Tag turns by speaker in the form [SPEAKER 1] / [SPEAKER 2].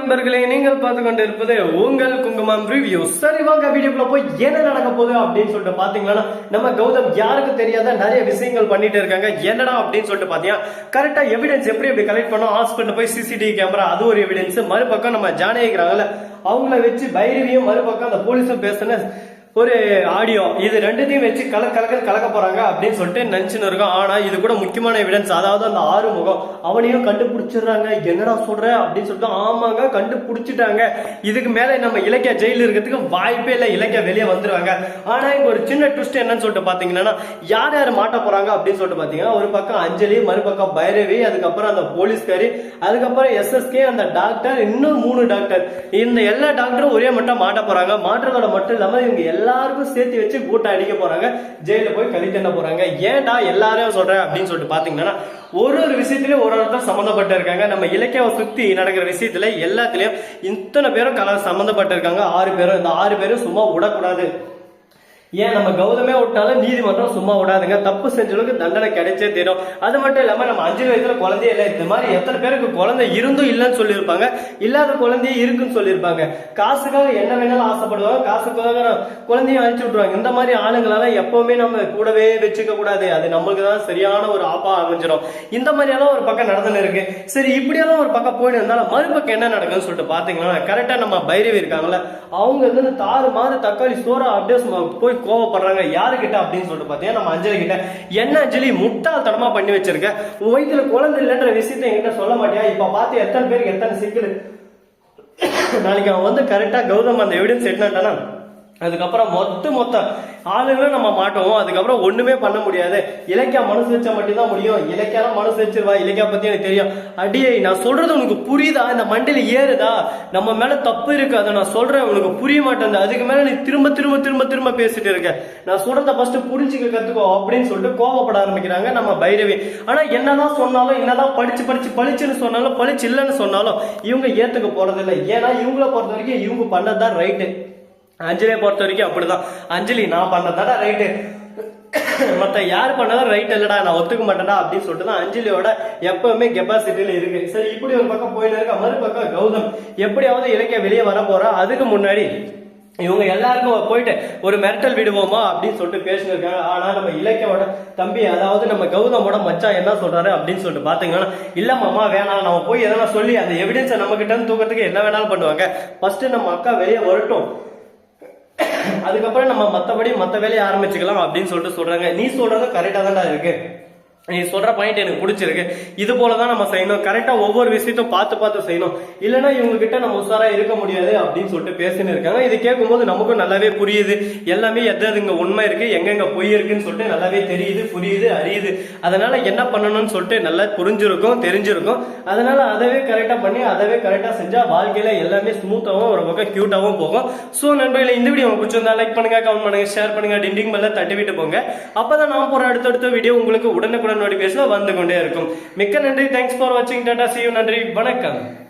[SPEAKER 1] நண்பர்களே நீங்கள் பார்த்து கொண்டு இருப்பது உங்கள் குங்குமம் ரிவ்யூ சரி வாங்க வீடியோக்குள்ள போய் என்ன நடக்க போகுது அப்படின்னு சொல்லிட்டு பாத்தீங்கன்னா நம்ம கௌதம் யாருக்கு தெரியாத நிறைய விஷயங்கள் பண்ணிட்டு இருக்காங்க. என்னடா அப்படின்னு சொல்லிட்டு பாத்தீங்கன்னா கரெக்டா எவிடன்ஸ் எப்படி எப்படி கலெக்ட் பண்ணோம்? ஹாஸ்பிட்டல் போய் சிசிடிவி கேமரா அது ஒரு எவிடன்ஸ் மறுபக்கம் நம்ம ஜானகிக்கிறாங்கல்ல அவங்கள வச்சு பைரவியும் மறுபக்கம் அந்த போலீஸும் பேசுன ஒரு ஆடியோ இது ரெண்டுத்தையும் வச்சு கல கலக்கல் கலக்க போறாங்க அப்படின்னு சொல்லிட்டு நினைச்சுன்னு இருக்கோம். ஆனா இது கூட முக்கியமான எவிடன்ஸ் அதாவது அந்த ஆறு முகம் அவனையும் கண்டுபிடிச்சிடுறாங்க. என்னடா சொல்ற? அப்படின்னு சொல்லிட்டு ஆமாங்க கண்டுபிடிச்சிட்டாங்க. இதுக்கு மேல நம்ம இலக்கிய ஜெயில இருக்கிறதுக்கு வாய்ப்பே இல்லை. இலக்கிய வெளியே வந்துருவாங்க. ஆனா இங்க ஒரு சின்ன ட்விஸ்ட் என்னன்னு சொல்லிட்டு பாத்தீங்கன்னா யார் யார் மாட்ட போறாங்க அப்படின்னு சொல்லிட்டு பாத்தீங்கன்னா ஒரு பக்கம் அஞ்சலி மறுபக்கம் பைரவி அதுக்கப்புறம் அந்த போலீஸ்காரி அதுக்கப்புறம் எஸ்எஸ்கே அந்த டாக்டர் இன்னும் மூணு டாக்டர் இந்த எல்லா டாக்டரும் ஒரே மட்டும் மாட்ட போறாங்க. மாற்றதோட மட்டும் இல்லாம இவங்க எல்லாருக்கும் சேர்த்து வச்சு கூட்டம் அடிக்க போறாங்க. ஜெயில போய் கழி தண்ண போறாங்க. ஏன்டா எல்லாரையும் சொல்றேன் அப்படின்னு சொல்லிட்டு பாத்தீங்கன்னா ஒரு ஒரு விஷயத்திலயும் ஒரு ஒருத்தர் சம்மந்தப்பட்டு இருக்காங்க. நம்ம இலக்கியாவை சுத்தி நடக்கிற விஷயத்துல எல்லாத்துலயும் இத்தனை பேரும் கல சம்மந்தப்பட்டு இருக்காங்க. ஆறு பேரும் இந்த ஆறு பேரும் சும்மா விடக்கூடாது. ஏன் நம்ம கௌதமே விட்டாலும் நீதிமன்றம் சும்மா விடாதுங்க. தப்பு செஞ்சவங்களுக்கு தண்டனை கிடைச்சே தெரியும் அது மட்டும் இல்லாமல் நம்ம அஞ்சு வயசுல குழந்தையே இல்லை. இந்த மாதிரி எத்தனை பேருக்கு குழந்தை இருந்தும் இல்லைன்னு சொல்லியிருப்பாங்க. இல்லாத குழந்தையே இருக்குன்னு சொல்லியிருப்பாங்க. காசுக்காக என்ன வேணாலும் ஆசைப்படுவாங்க. காசுக்காக குழந்தையும் அழிச்சு விட்டுருவாங்க. இந்த மாதிரி ஆளுங்களால எப்பவுமே நம்ம கூடவே வச்சுக்க கூடாது. அது நம்மளுக்கு தான் சரியான ஒரு ஆப்பா அமைஞ்சிடும் இந்த மாதிரியெல்லாம் ஒரு பக்கம் நடந்துன்னு இருக்கு. சரி இப்படியெல்லாம் ஒரு பக்கம் போயிட்டு இருந்தாலும் மறுபக்கம் என்ன நடக்குதுன்னு சொல்லிட்டு பாத்தீங்கன்னா கரெக்டா நம்ம பைரவி இருக்காங்கல்ல அவங்க வந்து தாறு மாறு தக்காளி சோறா அப்படியே சும்மா போய் கோவப்படுறாங்க. யாருக்கிட்ட அப்படின்னு சொல்லிட்டு பார்த்தீங்கன்னா நம்ம அஞ்சலி கிட்ட என்ன அஞ்சலி? முட்டாள்தனமா பண்ணி வச்சிருக்க. உன் குழந்தை இல்லைன்ற விஷயத்த என்கிட்ட சொல்ல மாட்டியா? இப்போ பார்த்து எத்தனை பேருக்கு எத்தனை சிக்கல்? நாளைக்கு அவன் வந்து கரெக்டாக கௌதம் அந்த எவிடன்ஸ் எட்டினாட்டானா அதுக்கப்புறம் மொத்த மொத்த ஆளுங்களும் நம்ம மாட்டோம். அதுக்கப்புறம் ஒண்ணுமே பண்ண முடியாது. இலக்கியா மனசு வச்சா மட்டும்தான் முடியும். இலக்கியாலாம் மனசு வச்சிருவா. இலக்கியா பத்தி எனக்கு தெரியும். அடியே நான் சொல்றது உனக்கு புரியுதா? இந்த மண்டையில ஏறுதா? நம்ம மேல தப்பு இருக்கு. அதை நான் சொல்றேன். உனக்கு புரிய மாட்டேன் அதுக்கு மேல நீ திரும்ப திரும்ப திரும்ப திரும்ப பேசிட்டு இருக்க. நான் சொல்றத ஃபர்ஸ்ட் புரிஞ்சுக்க கத்துக்கோ அப்படின்னு சொல்லிட்டு கோவப்பட ஆரம்பிக்கிறாங்க நம்ம பைரவி. ஆனா என்னதான் சொன்னாலும் என்னதான் படிச்சு படிச்சு பளிச்சுன்னு சொன்னாலும் பளிச்சு இல்லைன்னு சொன்னாலும் இவங்க ஏத்துக்க போறதில்லை. ஏன்னா இவங்கள பொறுத்த வரைக்கும் இவங்க பண்ணதுதான் ரைட்டு அஞ்சலியை பொறுத்த வரைக்கும் அப்படிதான். அஞ்சலி நான் பண்ணதாடா ரைட்டு மத்த யார் பண்ணாலும் ரைட் இல்லடா நான் ஒத்துக்க மாட்டேடா அப்படின்னு சொல்லிட்டு தான் அஞ்சலியோட எப்பவுமே கெப்பாசிட்டியில இருக்கு. சரி இப்படி ஒரு பக்கம் போயிட்டு இருக்க மறுபக்கம் கௌதம். எப்படியாவது இலக்கிய வெளியே வர போறா. அதுக்கு முன்னாடி இவங்க எல்லாருக்கும் போயிட்டு ஒரு மிரட்டல் விடுவோமா அப்படின்னு சொல்லிட்டு பேசினிருக்காங்க. ஆனா நம்ம இலக்கியோட தம்பி அதாவது நம்ம கௌதமோட மச்சான் என்ன சொல்றாரு அப்படின்னு சொல்லிட்டு பாத்தீங்கன்னா இல்ல மாமா வேணாம். நம்ம போய் எதனா சொல்லி அந்த எவிடன்ஸை நம்ம கிட்ட தூக்கத்துக்கு என்ன வேணாலும் பண்ணுவாங்க. ஃபர்ஸ்ட் நம்ம அக்கா வெளியே வரட்டும். அதுக்கப்புறம் நம்ம மற்றபடி மற்ற வேலையை ஆரம்பிச்சுக்கலாம் அப்படின்னு சொல்லிட்டு சொல்றாங்க. நீ சொல்றது கரெக்டாக தான்டா இருக்கு. நீ சொல்ற பாயிண்ட் எனக்கு பிடிச்சிருக்கு. இது போல தான் நம்ம செய்யணும். கரெக்டா ஒவ்வொரு விஷயத்தையும் பார்த்து பார்த்து செய்யணும். இல்லைன்னா இவங்க கிட்ட நம்ம உஷாராக இருக்க முடியாது அப்படின்னு சொல்லிட்டு பேசின்னு இருக்காங்க. இது கேட்கும்போது நமக்கும் நல்லாவே புரியுது. எல்லாமே எது எதுங்க உண்மை இருக்கு எங்கெங்க பொய் இருக்குன்னு சொல்லிட்டு நல்லாவே தெரியுது புரியுது அறியுது. அதனால என்ன பண்ணணும்னு சொல்லிட்டு நல்லா புரிஞ்சிருக்கும் தெரிஞ்சிருக்கும். அதனால அதவே கரெக்டா பண்ணி அதவே கரெக்டா செஞ்சா வாழ்க்கையில எல்லாமே ஸ்மூத்தாவும் ஒரு பக்கம் கியூட்டாவும் போகும். ஸோ நண்பர்களை இந்த வீடியோ உங்களுக்கு பிடிச்சிருந்தா லைக் பண்ணுங்க கமெண்ட் பண்ணுங்க ஷேர் பண்ணுங்க டிண்டிங் மேல தட்டி விட்டு போங்க. அப்பதான் நான் போற அடுத்தடுத்த வீடியோ உங்களுக்கு உடனுக்குடன் நோட்டிபிகேஷன் வந்து கொண்டே இருக்கும். மிக்க நன்றி. தேங்க்ஸ் ஃபார் வாட்சிங் டாடா சி யூ நன்றி. வணக்கம்.